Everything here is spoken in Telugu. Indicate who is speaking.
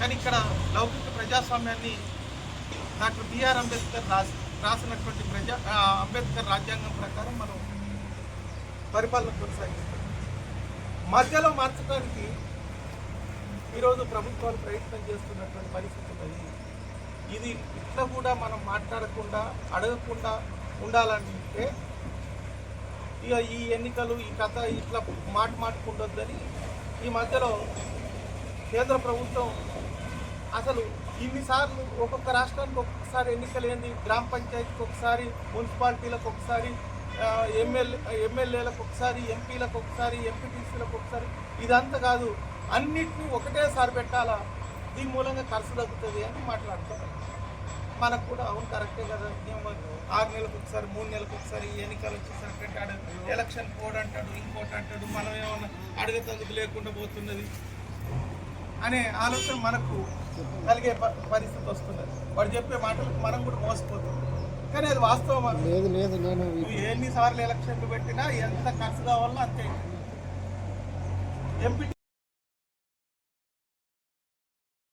Speaker 1: కానీ ఇక్కడ లౌకిక ప్రజాస్వామ్యాన్ని డాక్టర్ బిఆర్ అంబేద్కర్ రాసి రాసినటువంటి ప్రజా అంబేద్కర్ రాజ్యాంగం ప్రకారం మనం పరిపాలన కొనసాగిస్తాం. మధ్యలో మార్చడానికి ఈరోజు ప్రభుత్వాలు ప్రయత్నం చేస్తున్నటువంటి పరిస్థితి ఉన్నది. ఇది ఇట్లా కూడా మనం మాట్లాడకుండా అడగకుండా ఉండాలంటే ఇక ఈ ఎన్నికలు ఈ కథ ఇట్లా మాట మాట్లాడుకుండొద్దని ఈ మధ్యలో కేంద్ర ప్రభుత్వం అసలు ఇన్నిసార్లు ఒక్కొక్క రాష్ట్రానికి ఒక్కొక్కసారి ఎన్నికలేంది గ్రామ పంచాయతీకి ఒకసారి మున్సిపాలిటీలకు ఒకసారి ఎమ్మెల్యే ఎమ్మెల్యేలకు ఒకసారి ఎంపీలకు ఒకసారి ఎంపీటీసీలకు ఒకసారి ఇదంతా కాదు. అన్నిటినీ ఒకటేసారి పెట్టాలా? దీని మూలంగా ఖర్చు తగ్గుతుంది అని మాట్లాడుతున్నారు మనకు కూడా అవును కరెక్టే కదా. ఏమో ఆరు నెలలకు ఒకసారి మూడు నెలలకు ఒకసారి ఎన్నికలు వచ్చేసరికి పెట్టాడు. ఎలక్షన్ కోడ్ అంటాడు ఇంకోటి అంటాడు. మనం ఏమన్నా అడగతందుకు లేకుండా పోతున్నది. అనే ఆలోచన మనకు కలిగే పరిస్థితి వస్తున్నది వాడు చెప్పే మాటలకు మనం కూడా మోసపోతుంది కానీ అది వాస్తవం
Speaker 2: లేదు లేదు నేను
Speaker 1: ఎన్నిసార్లు ఎలక్షన్లు పెట్టినా ఎంత ఖర్చు కావాలో అంతే. ఎంపీ